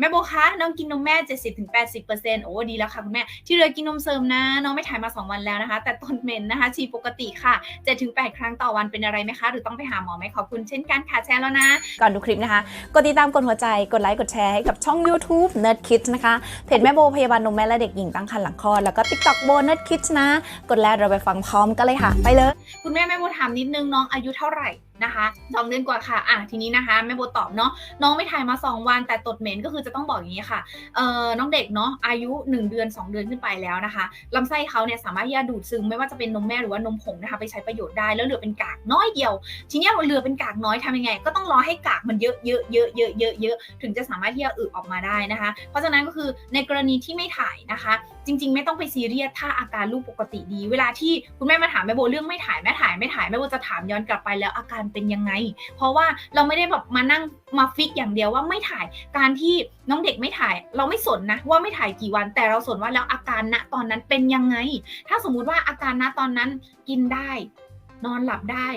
แม่โบคะน้องกินนมแม่ 70-80%โอ้ดีแล้วค่ะคุณแม่ ที่เหลือกินนมเสริมนะ น้องไม่ถ่ายมา 2 วันแล้วนะคะ แต่ต้นเมนนะคะฉี่ปกติค่ะ 7-8 ครั้งต่อวันเป็นอะไรไหมคะ หรือต้องไปหาหมอไหมขอบคุณเช่นกันค่ะแชร์แล้วนะ ก่อนดูคลิปนะคะ กดติดตามกดหัวใจกดไลค์กดแชร์ให้กับช่อง YouTube Nerd Kids นะคะเพจแม่โบพยาบาลนมแม่และเด็กหญิงตั้งครรภ์หลังคลอดแล้วก็ TikTok โบ Nerd Kids นะ กดแล้วเราไปฟังพร้อมกันเลยค่ะ ไปเลย คุณแม่แม่โบถามนิดนึงน้องอายุเท่าไหร่ นะคะสองเดือนกว่าค่ะอะทีนี้นะคะแม่โบตอบเนาะน้องไม่ถ่ายมา 2 วัน แต่ตดเหม็นก็คือจะต้องบอกอย่างนี้ค่ะเอ่อน้องเด็กเนาะอายุ 1 เดือน 2 เดือนขึ้นไปแล้วนะคะลำไส้เขาเนี่ยสามารถที่จะดูดซึมไม่ว่าจะเป็นนมแม่หรือว่านมผงนะคะไปใช้ประโยชน์ได้แล้วเหลือเป็นกากน้อยเดียว ทีนี้เหลือเป็นกากน้อยทำยังไง ก็ต้องรอให้กากมันเยอะเยอะเยอะเยอะเยอะเยอะถึงจะสามารถที่จะอึออกมาได้นะคะ เพราะฉะนั้นก็คือในกรณีที่ไม่ถ่ายนะคะจริง ๆ ไม่ต้องไปซีเรียสถ้าอาการลูกปกติดี เวลาที่คุณแม่มาถามแม่โบเรื่องไม่ถ่ายแม่ถ่ายไม่ถ่ายแม่โบจะถามย้อนกลับไปแล้วอาการเป็นยังไง เพราะว่าเราไม่ได้แบบมานั่งมาฟิกอย่างเดียวว่าไม่ถ่ายการที่น้องเด็กไม่ถ่าย เราไม่สนนะว่าไม่ถ่ายกี่วัน แต่เราสนว่าแล้วอาการณตอนนั้นเป็นยังไง ถ้าสมมุติว่าอาการณตอนนั้นกินได้ นอนหลับได้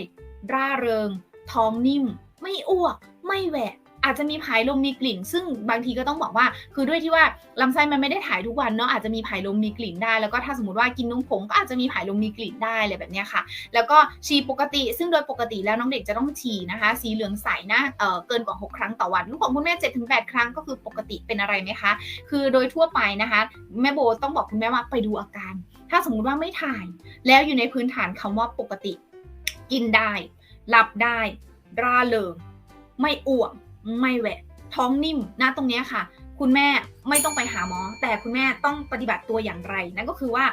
ร่าเริง ท้องนิ่ม ไม่อ้วก ไม่แหวะ อาจจะมีผายลมมีกลิ่น ซึ่งบางทีก็ต้องบอกว่า คือด้วยที่ว่าลำไส้มันไม่ได้ถ่ายทุกวันเนาะอาจจะมีผายลมมีกลิ่นได้ แล้วก็ถ้าสมมติว่ากินนมผงก็อาจจะมีผายลมมีกลิ่นได้อะไรแบบนี้ค่ะ แล้วก็ฉี่ปกติ ซึ่งโดยปกติแล้วน้องเด็กจะต้องฉี่นะคะ สีเหลืองใสนะเอ่อเกินกว่า 6 ครั้งต่อวันลูกของคุณแม่7-8ถึงครั้งก็คือปกติเป็นอะไรไหมคะ คือโดยทั่วไปนะคะ แม่โบต้องบอกคุณแม่ว่าไปดูอาการ ถ้าสมมติว่าไม่ถ่าย แล้วอยู่ในพื้นฐานคำว่าปกติ กินได้หลับได้ร่าเริงไม่อ้วก ไม่แหวะ ท้องนิ่มนะตรงนี้ค่ะ คุณแม่ไม่ต้องไปหาหมอ แต่คุณแม่ต้องปฏิบัติตัวอย่างไรนั่นก็คือว่า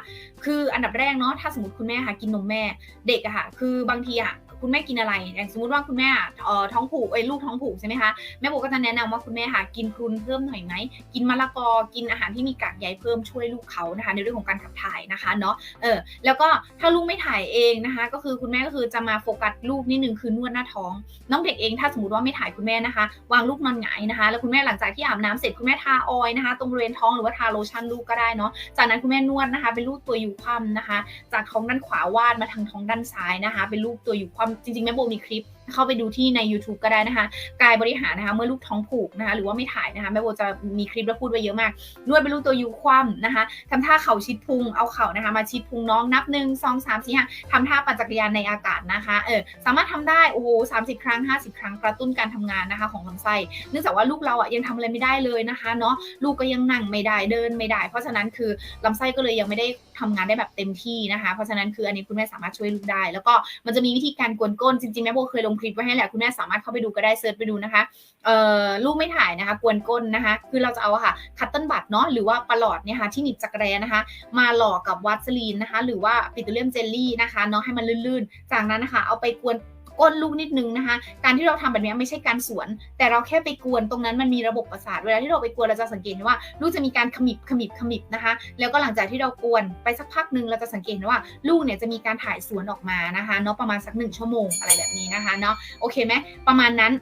คืออันดับแรกเนาะถ้าสมมติคุณแม่ค่ะกินนมแม่ เด็กอะค่ะ คือบางทีอะ คุณแม่กินอะไร อย่างสมมติว่าคุณแม่อะเอ่อท้องผูกเอ้ยลูกท้องผูกใช่ไหมคะแม่โบก็จะแนะนำว่าคุณแม่ค่ะกินพรุนเพิ่มหน่อยไหมกินมะละกอกินอาหารที่มีกากใยเพิ่มช่วยลูกเขานะคะในเรื่องของการขับถ่ายนะคะเนาะเออแล้วก็ถ้าลูกไม่ถ่ายเองนะคะ ก็คือคุณแม่ก็คือจะมาโฟกัสลูกนิดนึงคือนวดหน้าท้อง น้องเด็กเองถ้าสมมติว่าไม่ถ่ายคุณแม่นะคะ วางลูกนอนหงายนะคะ แล้วคุณแม่หลังจากที่อาบน้ำเสร็จคุณแม่ทาออยนะคะ ตรงบริเวณท้องหรือว่าทาโลชั่นลูกก็ได้เนาะจากนั้นคุณแม่นวดนะคะ เป็นลูกตัวอยู่คว่ำนะคะ จากท้องด้านขวาวาดมาทางท้องด้านซ้ายนะคะ เป็นลูกตัวอยู่คว่ำจริงๆแม่โบมีคลิปเข้าไปดูที่ใน YouTube ก็ได้นะคะ กายบริหารนะคะเมื่อลูกท้องผูกนะคะหรือว่าไม่ถ่ายนะคะแม่โบจะมีคลิปแล้วพูดไว้เยอะมากนวดเป็นลูกตัวยูคว่ำนะคะทำท่าเข่าชิดพุงเอาเข่านะคะ มาชิดพุงน้องนับหนึ่งสองสามสี่ห้าทำท่าปั่นจักรยานในอากาศนะคะเออสามารถทำได้โอ้โหสามสิบครั้งห้าสิบครั้งกระตุ้นการทำงานนะคะของลำไส้เนื่องจากว่าลูกเราอะยังทำอะไรไม่ได้เลยนะคะเนาะลูกก็ยังนั่งไม่ได้เดินไม่ได้ เพราะฉะนั้นคือลำไส้ก็เลยยังไม่ได้ทำงานได้แบบเต็มที่นะคะ เพราะฉะนั้นคืออันนี้คุณแม่สามารถช่วยลูกได้ แล้วก็มันจะมีวิธีการกวนก้นจริงๆแม่โบเคยลงคลิปไว้ให้แหละคุณแม่สามารถเข้าไปดูก็ได้เซิร์ชไปดูนะคะเอ่อลูกไม่ถ่ายนะคะ กวนก้นนะคะ คือเราจะเอาค่ะคัตเติ้ลบัตเนาะหรือว่าปลอดเนี่ยค่ะที่หนีบจักรแร้นะคะ มาหล่อกับวัสลีนนะคะ หรือว่าปิโตรเลียมเจลลี่นะคะเนาะให้มันลื่นๆ จากนั้นนะคะ เอาไปกวน ก้นลูกนิดนึงนะคะ การที่เราทำแบบนี้ไม่ใช่การสวน แต่เราแค่ไปกวนตรงนั้นมันมีระบบประสาทเวลาที่เราไปกวนเราจะสังเกตเห็นว่าลูกจะมีการขมิบขมิบขมิบนะคะ แล้วก็หลังจากที่เรากวนไปสักพักหนึ่งเราจะสังเกตเห็นว่าลูกเนี่ยจะมีการถ่ายสวนออกมานะคะเนาะประมาณสักหนึ่งชั่วโมงอะไรแบบนี้นะคะเนาะโอเคไหมประมาณนั้น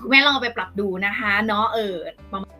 คุณแม่ลองไปปรับดูนะคะเนาะเออประมาณ